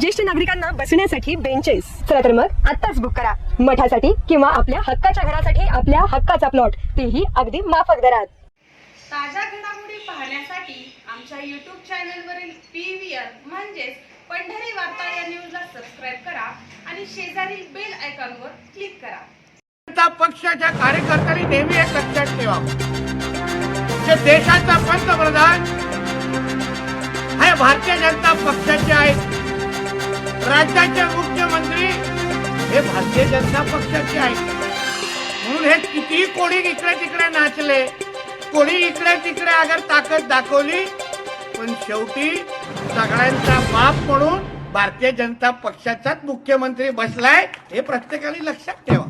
ज्येष्ठ नागरिकांना बसण्यासाठी बेंचेस चला तर मग आत्ताच बुक करा. मठासाठी किंवा आपल्या हक्काच्या घरासाठी आपल्या हक्काचा प्लॉट तेही अगदी माफक दरात. ताज्या घडामोडी पाहण्यासाठी आमच्या यूट्यूब चॅनलवरील पी व्ही आर म्हणजेच पंढरी वार्ता या न्यूजला सबस्क्राईब करा आणि शेजारील बेल आयकॉनवर क्लिक करा. जनता पक्षाच्या कार्यकर्त्यांनी नेहमी एक लक्षात ठेवावं जे देशाचा पंतप्रधान हे भारतीय जनता पक्षाचे आहेत राज्याचे मुख्यमंत्री हे भारतीय जनता पक्षाचे आहेत. म्हणून हे कितीही कोणी इकडे तिकडे नाचले कोणी इकडे तिकडे अगर ताकद दाखवली पण शेवटी सगळ्यांचा बाप म्हणून भारतीय जनता पक्षाचाच मुख्यमंत्री बसलाय हे प्रत्येकाने लक्षात ठेवा.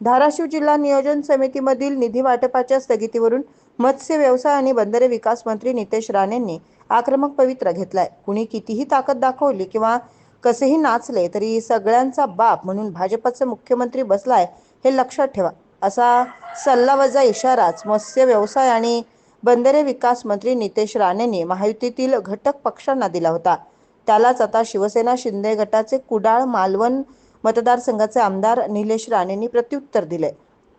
धाराशिव जिल्हा नियोजन समितीमधील निधी वाटपाच्या स्थगितीवरून मत्स्य व्यवसाय आणि बंदरे विकास मंत्री नितेश राणेंनी आक्रमक पवित्रा घेतलाय. कुणी कितीही ताकद दाखवली किंवा कसेही नाचले तरी सगळ्यांचा बाप म्हणून भाजपचे मुख्यमंत्री बसलाय हे लक्षात ठेवा. असा सल्लावजा इशाराच मत्स्य व्यवसाय आणि बंदरे विकास मंत्री नितेश राणेंनी महायुतीतील घटक पक्षांना दिला होता. त्यालाच आता शिवसेना शिंदे गटाचे कुडाळ मालवण मतदारसंघाचे आमदार निलेश राणेंनी प्रत्युत्तर दिले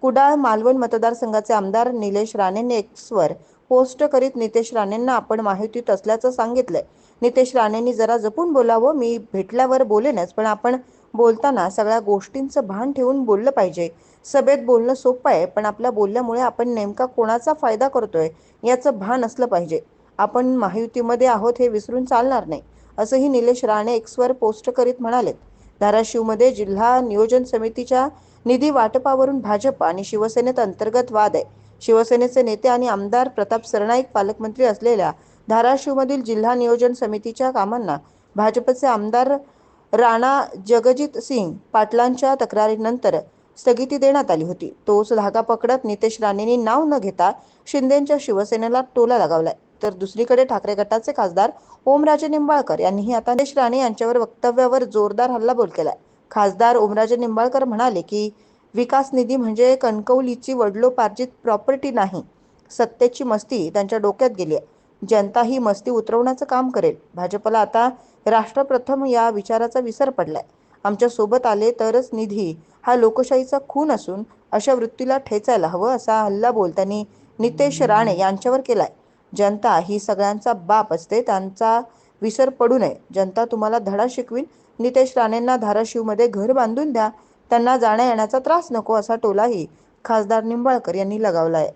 कुडाळ मालवण मतदारसंघाचे आमदार निलेश राणेंनी एक्सवर पोस्ट करीत नितेश राणेंना आपण माहितीत असल्याचं सांगितलंय. नितेश राणेंनी जरा जपून बोलावं मी भेटल्यावर बोलेनच पण आपण बोलताना सगळ्या गोष्टींचं भान ठेवून बोललं पाहिजे. सभेत बोलणं सोपं आहे पण आपल्या बोलल्यामुळे आपण नेमका कोणाचा फायदा करतोय याचं भान असलं पाहिजे. आपण महायुतीमध्ये आहोत हे विसरून चालणार नाही असंही निलेश राणे एक्सवर पोस्ट करीत म्हणालेत. धाराशिवमध्ये जिल्हा नियोजन समितीच्या निधी वाटपावरून भाजप आणि शिवसेनेत अंतर्गत वाद आहे. शिवसेनेचे नेते आणि आमदार प्रताप सरनाईक पालकमंत्री असलेल्या धाराशिवमधील जिल्हा नियोजन समितीच्या कामांना भाजपचे आमदार राणा जगजित सिंग पाटलांच्या तक्रारीनंतर स्थगिती देण्यात आली होती. तोच धागा पकडत नितेश राणेंनी नाव न घेता शिंदेच्या शिवसेनेला टोला लगावलाय. तर दुसरीकडे ठाकरे गटाचे खासदार ओमराजे निंबाळकर यांनीही आता नितेश राणे यांच्यावर वक्तव्यावर जोरदार हल्लाबोल केलाय. खासदार ओमराजे निंबाळकर म्हणाले की विकास निधी म्हणजे कणकवलीची वडलोपार्जित प्रॉपर्टी नाही. सत्तेची मस्ती त्यांच्या डोक्यात गेली आहे. जनता ही मस्ती उतरवण्याचं काम करेल. भाजपला आता राष्ट्रप्रथम या विचाराचा विसर पडलाय. आमच्यासोबत आले तरच निधी हा लोकशाहीचा खून असून अशा वृत्तीला ठेचायला हवं असा हल्ला बोल त्यांनी नितेश राणे यांच्यावर केलाय. जनता ही सगळ्यांचा बाप असते त्यांचा विसर पडू नये. जनता तुम्हाला धडा शिकवीन. नितेश राणेंना धाराशिवमध्ये घर बांधून द्या. त्यांना जाण्या येण्याचा त्रास नको असा टोलाही खासदार निंबाळकर यांनी लगावलाय.